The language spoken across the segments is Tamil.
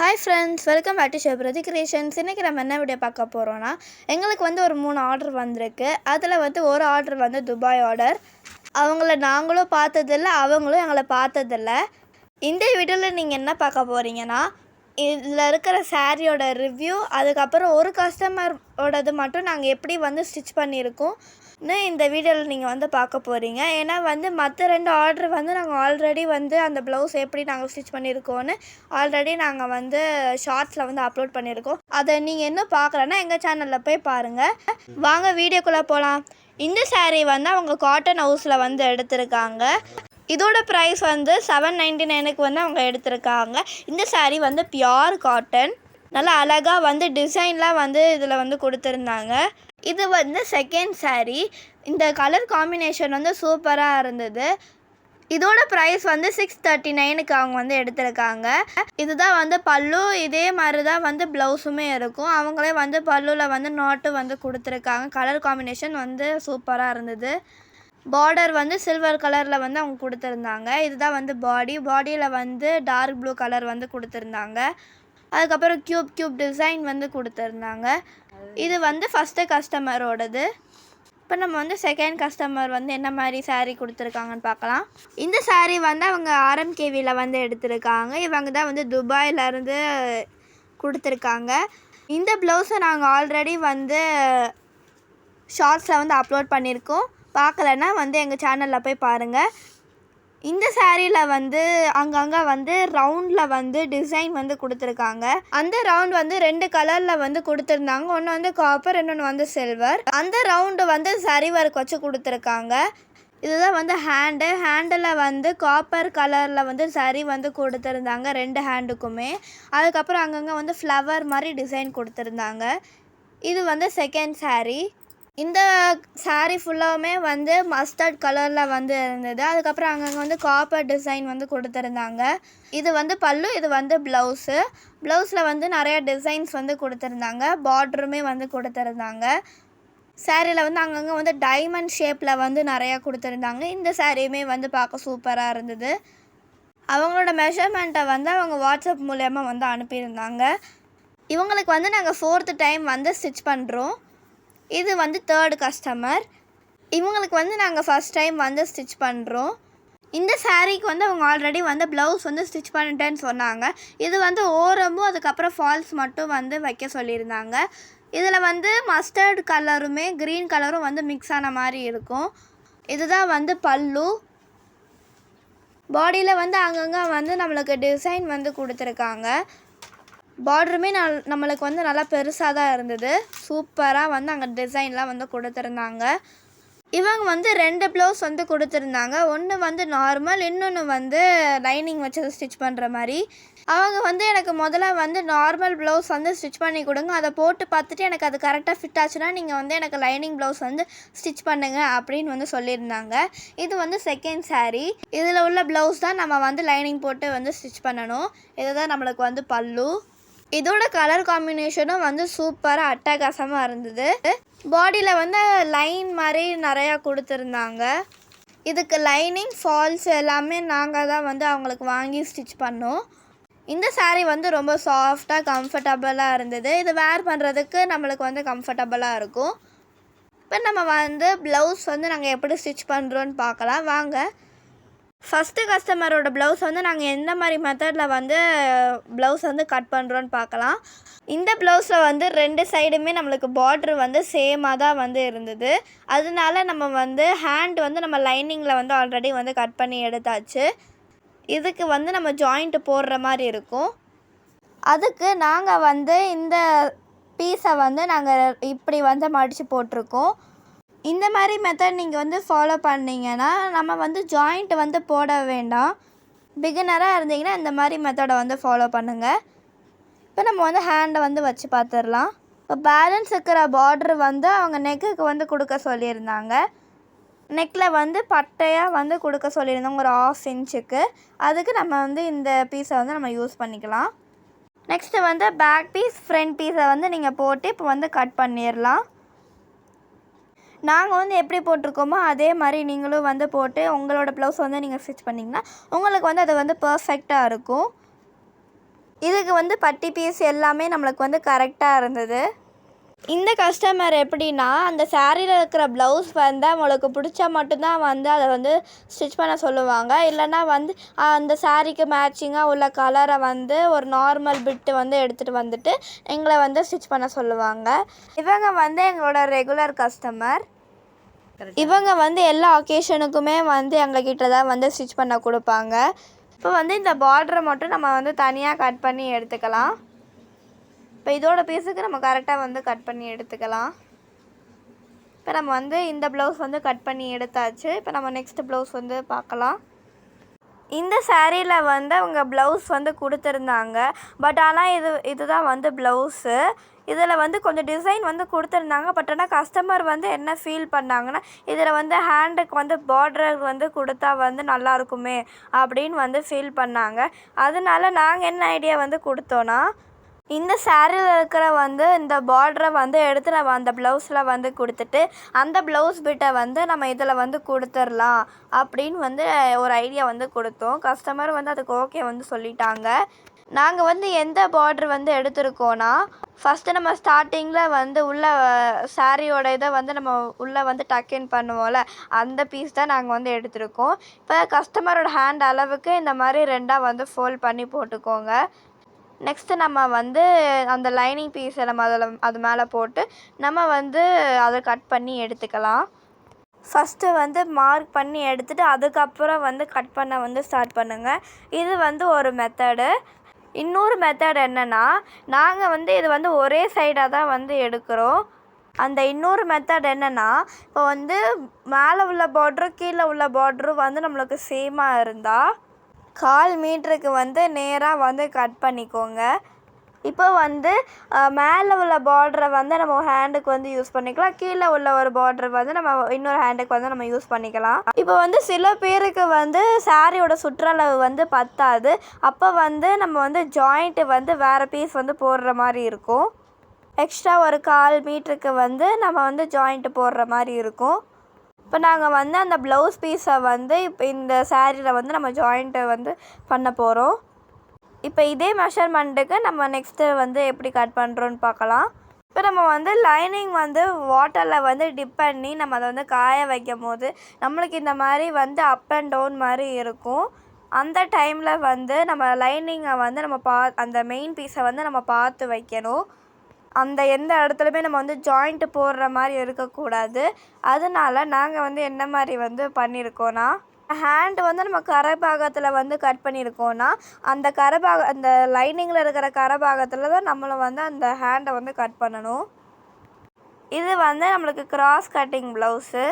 Hi friends welcome back to Sivaprathi creations இன்றைக்கி நம்ம என்ன வீடியோ பார்க்க போகிறோன்னா எங்களுக்கு வந்து ஒரு மூணு ஆர்டர் வந்திருக்கு. அதில் வந்து ஒரு ஆர்டர் வந்து துபாய் ஆர்டர் அவங்கள நாங்களும் பார்த்ததில்ல அவங்களும் எங்களை பார்த்ததில்ல. இந்த வீடியோவில் நீங்கள் என்ன பார்க்க போகிறீங்கன்னா இதில் இருக்கிற சாரியோட ரிவ்யூ அதுக்கப்புறம் ஒரு கஸ்டமரோடது மட்டும் நாங்கள் எப்படி வந்து ஸ்டிச் பண்ணியிருக்கோம் இன்னும் இந்த வீடியோவில் நீங்கள் வந்து பார்க்க போகிறீங்க ஏன்னா வந்து மற்ற ரெண்டு ஆர்டர் வந்து நாங்கள் ஆல்ரெடி வந்து அந்த ப்ளவுஸ் எப்படி நாங்கள் ஸ்டிச் பண்ணியிருக்கோன்னு ஆல்ரெடி நாங்கள் வந்து ஷார்ட்ஸில் வந்து அப்லோட் பண்ணியிருக்கோம். அதை நீங்கள் இன்னும் பார்க்கலன்னா எங்கள் சேனலில் போய் பாருங்கள் வாங்க வீடியோக்குள்ளே போகலாம். இந்த saree வந்து அவங்க காட்டன் ஹவுஸில் வந்து எடுத்திருக்காங்க. இதோட ப்ரைஸ் வந்து செவன் நைன்டி நைனுக்கு வந்து அவங்க எடுத்திருக்காங்க. இந்த சாரீ வந்து பியோர் காட்டன் நல்லா அழகாக வந்து டிசைன்லாம் வந்து இதில் வந்து கொடுத்துருந்தாங்க. இது வந்து செகண்ட் சாரீ இந்த கலர் காம்பினேஷன் வந்து சூப்பராக இருந்தது. இதோட ப்ரைஸ் வந்து சிக்ஸ் தேர்ட்டி நைனுக்கு அவங்க வந்து எடுத்திருக்காங்க. இதுதான் வந்து பல்லு இதே மாதிரி தான் வந்து ப்ளவுஸுமே இருக்கும். அவங்களே வந்து பல்லுவில் வந்து நோட்டு வந்து கொடுத்துருக்காங்க. கலர் காம்பினேஷன் வந்து சூப்பராக இருந்தது. பார்டர் வந்து சில்வர் கலரில் வந்து அவங்க கொடுத்துருந்தாங்க. இதுதான் வந்து பாடி பாடியில் வந்து டார்க் ப்ளூ கலர் வந்து கொடுத்துருந்தாங்க. அதுக்கப்புறம் க்யூப் க்யூப் டிசைன் வந்து கொடுத்துருந்தாங்க. இது வந்து ஃபஸ்ட்டு கஸ்டமரோடது இப்போ நம்ம வந்து செகண்ட் கஸ்டமர் வந்து என்ன மாதிரி சாரீ கொடுத்துருக்காங்கன்னு பார்க்கலாம். இந்த சாரீ வந்து அவங்க ஆர்எம்கேவியில் வந்து எடுத்திருக்காங்க. இவங்க தான் வந்து துபாயிலேருந்து கொடுத்துருக்காங்க. இந்த ப்ளவுஸை நாங்கள் ஆல்ரெடி வந்து ஷார்ட்ஸில் வந்து அப்லோட் பண்ணியிருக்கோம். பார்க்கலன்னா வந்து எங்கள் சேனலில் போய் பாருங்கள் இந்த சாரியில் வந்து அங்கங்கே வந்து ரவுண்டில் வந்து டிசைன் வந்து கொடுத்துருக்காங்க. அந்த ரவுண்ட் வந்து ரெண்டு கலரில் வந்து கொடுத்துருந்தாங்க. ஒன்று வந்து காப்பர் இன்னொன்று வந்து சில்வர் அந்த ரவுண்டு வந்து சரி ஒர்க் வச்சு கொடுத்துருக்காங்க. இதுதான் வந்து ஹேண்டு ஹேண்டில் வந்து காப்பர் கலரில் வந்து சரி வந்து கொடுத்துருந்தாங்க ரெண்டு ஹேண்டுக்குமே அதுக்கப்புறம் அங்கங்கே வந்து ஃப்ளவர் மாதிரி டிசைன் கொடுத்துருந்தாங்க. இது வந்து செகண்ட் சாரீ இந்த சாரீ ஃபுல்லாவுமே வந்து மஸ்டர்ட் கலரில் வந்து இருந்தது. அதுக்கப்புறம் அங்கங்கே வந்து காப்பர் டிசைன் வந்து கொடுத்துருந்தாங்க. இது வந்து பல்லு இது வந்து ப்ளவுஸு ப்ளவுஸில் வந்து நிறைய டிசைன்ஸ் வந்து கொடுத்துருந்தாங்க. பார்டருமே வந்து கொடுத்துருந்தாங்க. சாரியில் வந்து அங்கங்கே வந்து டைமண்ட் ஷேப்பில் வந்து நிறையா கொடுத்துருந்தாங்க. இந்த சாரியுமே வந்து பார்க்க சூப்பராக இருந்தது. அவங்களோட மெஷர்மெண்ட்டை வந்து அவங்க வாட்ஸ்அப் மூலயமா வந்து அனுப்பியிருந்தாங்க. இவங்களுக்கு வந்து நாங்கள் ஃபோர்த்து டைம் வந்து ஸ்டிச் பண்ணுறோம் இது வந்து தேர்டு கஸ்டமர் இவங்களுக்கு வந்து நாங்கள் ஃபஸ்ட் டைம் வந்து ஸ்டிச் பண்ணுறோம் இந்த சாரீக்கு வந்து அவங்க ஆல்ரெடி வந்து ப்ளவுஸ் வந்து ஸ்டிச் பண்ணிட்டேன்னு சொன்னாங்க. இது வந்து ஓரமும் அதுக்கப்புறம் ஃபால்ஸ் மட்டும் வந்து வைக்க சொல்லியிருந்தாங்க. இதில் வந்து மஸ்டர்ட் கலருமே க்ரீன் கலரும் வந்து மிக்ஸ் ஆன மாதிரி இருக்கும். இதுதான் வந்து பல்லு. பாடியில் வந்து அங்கங்கே வந்து நம்மளுக்கு டிசைன் வந்து கொடுத்துருக்காங்க. பார்டருமே நல் நம்மளுக்கு வந்து நல்லா பெருசாக தான் இருந்தது. சூப்பராக வந்து அங்கே டிசைன்லாம் வந்து கொடுத்துருந்தாங்க. இவங்க வந்து ரெண்டு ப்ளவுஸ் வந்து கொடுத்துருந்தாங்க. ஒன்று வந்து நார்மல் இன்னொன்று வந்து லைனிங் வச்சு ஸ்டிச் பண்ணுற மாதிரி. அவங்க வந்து எனக்கு முதல்ல வந்து நார்மல் ப்ளவுஸ் வந்து ஸ்டிச் பண்ணி கொடுங்க. அதை போட்டு பார்த்துட்டு எனக்கு அது கரெக்டாக ஃபிட் ஆச்சுன்னா நீங்கள் வந்து எனக்கு லைனிங் ப்ளவுஸ் வந்து ஸ்டிச் பண்ணுங்க அப்படின்னு வந்து சொல்லியிருந்தாங்க. இது வந்து செகண்ட் சாரீ இதில் உள்ள ப்ளவுஸ் தான் நம்ம வந்து லைனிங் போட்டு வந்து ஸ்டிச் பண்ணணும். இதுதான் நம்மளுக்கு வந்து பல்லு. இதோட கலர் காம்பினேஷனும் வந்து சூப்பராக அட்டகாசமாக இருந்தது. பாடியில் வந்து லைன் மாதிரி நிறையா கொடுத்துருந்தாங்க. இதுக்கு லைனிங் ஃபால்ஸ் எல்லாமே நாங்கள் தான் வந்து அவங்களுக்கு வாங்கி ஸ்டிச் பண்ணோம். இந்த சாரீ வந்து ரொம்ப சாஃப்டாக கம்ஃபர்டபுளாக இருந்தது. இது வேர் பண்ணுறதுக்கு நம்மளுக்கு வந்து கம்ஃபர்டபுளாக இருக்கும். இப்போ நம்ம வந்து ப்ளவுஸ் வந்து நாங்கள் எப்படி ஸ்டிச் பண்ணுறோன்னு பார்க்கலாம். வாங்க. ஃபஸ்ட்டு கஸ்டமரோட ப்ளவுஸ் வந்து நாங்கள் எந்த மாதிரி மெத்தடில் வந்து ப்ளவுஸ் வந்து கட் பண்ணுறோன்னு பார்க்கலாம். இந்த ப்ளவுஸில் வந்து ரெண்டு சைடுமே நம்மளுக்கு பார்ட்ரு வந்து சேமாக தான் வந்து இருந்தது. அதனால நம்ம வந்து ஹேண்ட் வந்து நம்ம லைனிங்கில் வந்து ஆல்ரெடி வந்து கட் பண்ணி எடுத்தாச்சு. இதுக்கு வந்து நம்ம ஜாயிண்ட் போடுற மாதிரி இருக்கும். அதுக்கு நாங்கள் வந்து இந்த பீஸை வந்து நாங்கள் இப்படி வந்து மடித்து போட்டிருக்கோம். இந்த மாதிரி மெத்தட் நீங்கள் வந்து ஃபாலோ பண்ணிங்கன்னா நம்ம வந்து ஜாயிண்ட் வந்து போட வேண்டாம். பிகினராக இருந்தீங்கன்னா இந்த மாதிரி மெத்தடை வந்து ஃபாலோ பண்ணுங்கள் இப்போ நம்ம வந்து ஹேண்டை வந்து வச்சு பார்த்துடலாம் இப்போ பேலன்ஸ் இருக்கிற பார்டர் வந்து அவங்க நெக்குக்கு வந்து கொடுக்க சொல்லியிருந்தாங்க. நெக்கில் வந்து பட்டையாக வந்து கொடுக்க சொல்லியிருந்தாங்க ஒரு ஆஃப் இன்ச்சுக்கு அதுக்கு நம்ம வந்து இந்த பீஸை வந்து நம்ம யூஸ் பண்ணிக்கலாம். நெக்ஸ்ட்டு வந்து பேக் பீஸ் ஃப்ரண்ட் பீஸை வந்து நீங்கள் போட்டு இப்போ வந்து கட் பண்ணிடலாம் நாங்கள் வந்து எப்படி போட்டிருக்கோமோ அதே மாதிரி நீங்களும் வந்து போட்டு உங்களோட ப்ளவுஸ் வந்து நீங்கள் ஸ்டிச் பண்ணிங்கன்னா உங்களுக்கு வந்து அது வந்து பர்ஃபெக்டாக இருக்கும். இதுக்கு வந்து பட்டி பீஸ் எல்லாமே நம்மளுக்கு வந்து கரெக்டாக இருந்தது. இந்த கஸ்டமர் எப்படின்னா அந்த சாரியில் இருக்கிற ப்ளவுஸ் வந்து அவங்களுக்கு பிடிச்சா மட்டும்தான் வந்து அதை வந்து ஸ்டிச் பண்ண சொல்லுவாங்க. இல்லைன்னா வந்து அந்த சாரீக்கு மேட்சிங்காக உள்ள கலரை வந்து ஒரு நார்மல் பிட்டு வந்து எடுத்துகிட்டு வந்துட்டு எங்களை வந்து ஸ்டிச் பண்ண சொல்லுவாங்க. இவங்க வந்து எங்களோட ரெகுலர் கஸ்டமர் இவங்க வந்து எல்லா ஒகேஷனுக்குமே வந்து எங்ககிட்ட தான் வந்து ஸ்டிச் பண்ண கொடுப்பாங்க. இப்போ வந்து இந்த பார்டரை மட்டும் நம்ம வந்து தனியாக கட் பண்ணி எடுத்துக்கலாம். இப்போ இதோட பீஸுக்கு நம்ம கரெக்டாக வந்து கட் பண்ணி எடுத்துக்கலாம். இப்போ நம்ம வந்து இந்த ப்ளவுஸ் வந்து கட் பண்ணி எடுத்தாச்சு. இப்போ நம்ம நெக்ஸ்ட் ப்ளவுஸ் வந்து பார்க்கலாம். இந்த சாரியில் வந்து அவங்க ப்ளவுஸ் வந்து கொடுத்துருந்தாங்க. பட் ஆனால் இது இதுதான் வந்து ப்ளவுஸு இதில் வந்து கொஞ்சம் டிசைன் வந்து கொடுத்துருந்தாங்க. பட் ஆனால் கஸ்டமர் வந்து என்ன ஃபீல் பண்ணாங்கன்னா இதில் வந்து ஹேண்டுக்கு வந்து பார்டர் வந்து கொடுத்தா வந்து நல்லா இருக்குமே அப்படின்னு வந்து ஃபீல் பண்ணாங்க. அதனால நாங்கள் என்ன ஐடியா வந்து கொடுத்தோன்னா இந்த சாரியில் இருக்கிற வந்து இந்த பார்டரை வந்து எடுத்து நம்ம அந்த ப்ளவுஸில் வந்து கொடுத்துட்டு அந்த ப்ளவுஸ் பிட்டை வந்து நம்ம இதில் வந்து கொடுத்துர்லாம் அப்படின்னு வந்து ஒரு ஐடியா வந்து கொடுத்தோம். கஸ்டமர் வந்து அதுக்கு ஓகே வந்து சொல்லிட்டாங்க. நாங்கள் வந்து எந்த பார்டர் வந்து எடுத்திருக்கோன்னா ஃபஸ்ட்டு நம்ம ஸ்டார்டிங்கில் வந்து உள்ள சாரியோட இதை வந்து நம்ம உள்ளே வந்து டக்கின் பண்ணுவோம்ல அந்த பீஸ் தான் நாங்கள் வந்து எடுத்திருக்கோம். இப்போ கஸ்டமரோட ஹேண்ட் அளவுக்கு இந்த மாதிரி ரெண்டாக வந்து ஃபோல்ட் பண்ணி போட்டுக்கோங்க. நெக்ஸ்ட்டு நம்ம வந்து அந்த லைனிங் பீஸை நம்ம அதில் அது மேலே போட்டு நம்ம வந்து அதை கட் பண்ணி எடுத்துக்கலாம். ஃபஸ்ட்டு வந்து மார்க் பண்ணி எடுத்துகிட்டு அதுக்கப்புறம் வந்து கட் பண்ண வந்து ஸ்டார்ட் பண்ணுங்கள் இது வந்து ஒரு மெத்தடு இன்னொரு மெத்தட் என்னென்னா நாங்கள் வந்து இது வந்து ஒரே சைடாக தான் வந்து எடுக்கிறோம். அந்த இன்னொரு மெத்தட் என்னென்னா இப்போ வந்து மேலே உள்ள பார்ட்ரு கீழே உள்ள பார்ட்ரு வந்து நம்மளுக்கு சேமாக இருந்தால் கால் மீட்டருக்கு வந்து நேராக வந்து கட் பண்ணிக்கோங்க. இப்போ வந்து மேலே உள்ள பார்டரை வந்து நம்ம ஹேண்டுக்கு வந்து யூஸ் பண்ணிக்கலாம். கீழே உள்ள ஒரு பார்டர் வந்து நம்ம இன்னொரு ஹேண்டுக்கு வந்து நம்ம யூஸ் பண்ணிக்கலாம். இப்போ வந்து சில பேருக்கு வந்து சாரியோட சுற்றளவு வந்து பத்தாது. அப்போ வந்து நம்ம வந்து ஜாயிண்ட்டு வந்து வேறு பீஸ் வந்து போடுற மாதிரி இருக்கும். எக்ஸ்ட்ரா ஒரு கால் மீட்டருக்கு வந்து நம்ம வந்து ஜாயிண்ட்டு போடுற மாதிரி இருக்கும். இப்போ நாங்கள் வந்து அந்த ப்ளவுஸ் பீஸை வந்து இப்போ இந்த சாரியில் வந்து நம்ம ஜாயிண்ட்டை வந்து பண்ண போகிறோம் இப்போ இதே மெஷர்மெண்ட்டுக்கு நம்ம நெக்ஸ்ட்டு வந்து எப்படி கட் பண்ணுறோன்னு பார்க்கலாம். இப்போ நம்ம வந்து லைனிங் வந்து வாட்டரில் வந்து டிப் பண்ணி நம்ம அதை வந்து காய வைக்கும் போது நம்மளுக்கு இந்த மாதிரி வந்து அப் அண்ட் டவுன் மாதிரி இருக்கும். அந்த டைமில் வந்து நம்ம லைனிங்கை வந்து நம்ம பா அந்த மெயின் பீஸை வந்து நம்ம பார்த்து வைக்கணும். அந்த எந்த இடத்துலையுமே நம்ம வந்து ஜாயிண்ட்டு போடுற மாதிரி இருக்கக்கூடாது. அதனால நாங்கள் வந்து என்ன மாதிரி வந்து பண்ணியிருக்கோன்னா ஹேண்டு வந்து நம்ம கரை பாகத்தில் வந்து கட் பண்ணியிருக்கோன்னா அந்த கரை பாக அந்த லைனிங்கில் இருக்கிற கரை பாகத்தில் தான் நம்மளை வந்து அந்த ஹேண்டை வந்து கட் பண்ணணும். இது வந்து நம்மளுக்கு கிராஸ் கட்டிங் ப்ளவுஸு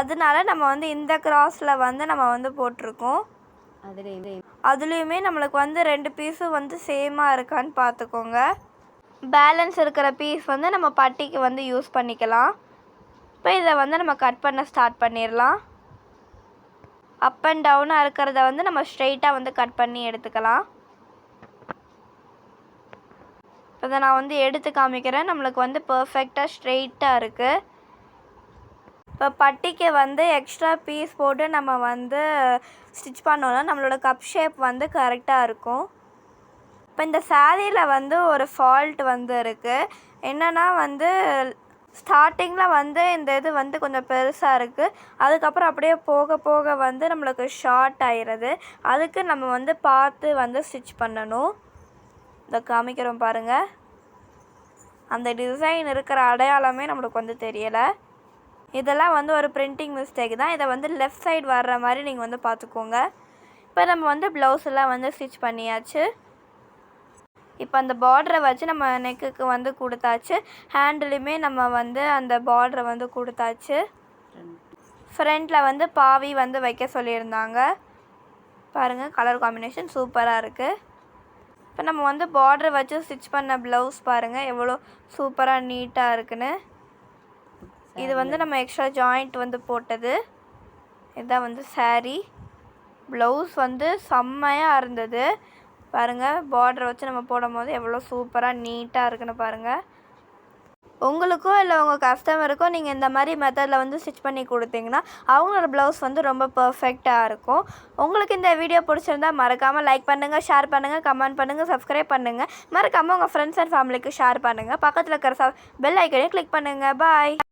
அதனால நம்ம வந்து இந்த கிராஸில் வந்து நம்ம வந்து போட்டிருக்கோம். அதுலேயுமே நம்மளுக்கு வந்து ரெண்டு பீஸும் வந்து சேமாக இருக்கான்னு பார்த்துக்கோங்க. பேலன்ஸ் இருக்கிற பீஸ் வந்து நம்ம பட்டிக்கு வந்து யூஸ் பண்ணிக்கலாம். இப்போ இதை வந்து நம்ம கட் பண்ண ஸ்டார்ட் பண்ணிடலாம். அப் அண்ட் டவுனாக இருக்கிறத வந்து நம்ம ஸ்ட்ரெயிட்டாக வந்து கட் பண்ணி எடுத்துக்கலாம். இதை நான் வந்து எடுத்து காமிக்கிறேன். நம்மளுக்கு வந்து பர்ஃபெக்டாக ஸ்ட்ரெயிட்டாக இருக்குது இப்போ பட்டிக்கு வந்து எக்ஸ்ட்ரா பீஸ் போட்டு நம்ம வந்து ஸ்டிச் பண்ணோன்னா நம்மளோட கப் ஷேப் வந்து கரெக்டாக இருக்கும். இப்போ இந்த சாரியில் வந்து ஒரு ஃபால்ட் வந்து இருக்குது என்னென்னா வந்து ஸ்டார்டிங்கில் வந்து இந்த இது வந்து கொஞ்சம் பெருசாக இருக்குது அதுக்கப்புறம் அப்படியே போக போக வந்து நம்மளுக்கு ஷார்ட் ஆயிடுது. அதுக்கு நம்ம வந்து பார்த்து வந்து ஸ்டிச் பண்ணணும். இதை காமிக்கிறோம் பாருங்கள் அந்த டிசைன் இருக்கிற அடையாளமே நம்மளுக்கு வந்து தெரியலை. இதெல்லாம் வந்து ஒரு பிரிண்டிங் மிஸ்டேக் தான். இதை வந்து லெஃப்ட் சைடு வர்ற மாதிரி நீங்கள் வந்து பார்த்துக்கோங்க. இப்போ நம்ம வந்து ப்ளவுஸ் எல்லாம் வந்து ஸ்டிச் பண்ணியாச்சு. இப்போ அந்த பார்டரை வச்சு நம்ம நெக்குக்கு வந்து கொடுத்தாச்சு. ஹேண்டிலுமே நம்ம வந்து அந்த பார்டரை வந்து கொடுத்தாச்சு. ஃப்ரண்ட்டில் வந்து பாவி வந்து வைக்க சொல்லியிருந்தாங்க. பாருங்கள் கலர் காம்பினேஷன் சூப்பராக இருக்குது இப்போ நம்ம வந்து பார்டரை வச்சு ஸ்டிச் பண்ண ப்ளவுஸ் பாருங்கள் எவ்வளோ சூப்பராக நீட்டாக இருக்குன்னு. இது வந்து நம்ம எக்ஸ்ட்ரா ஜாயிண்ட் வந்து போட்டது. இதுதான் வந்து saree. ப்ளவுஸ் வந்து செம்மையாக இருந்தது. பாருங்கள் பார்டர் வச்சு நம்ம போடும் போது எவ்வளோ சூப்பராக நீட்டாக இருக்குன்னு பாருங்கள் உங்களுக்கோ இல்லை உங்கள் கஸ்டமருக்கோ நீங்கள் இந்த மாதிரி மெத்தடில் வந்து ஸ்டிச் பண்ணி கொடுத்தீங்கன்னா அவங்களோட ப்ளவுஸ் வந்து ரொம்ப பர்ஃபெக்டாக இருக்கும். உங்களுக்கு இந்த வீடியோ பிடிச்சிருந்தா மறக்காமல் லைக் பண்ணுங்கள் ஷேர் பண்ணுங்கள் கமெண்ட் பண்ணுங்கள் சப்ஸ்கிரைப் பண்ணுங்கள் மறக்காமல் உங்கள் ஃப்ரெண்ட்ஸ் அண்ட் ஃபேமிலிக்கு ஷேர் பண்ணுங்கள் பக்கத்தில் இருக்கிற பெல் ஐக்கனையும் கிளிக் பண்ணுங்கள் பாய்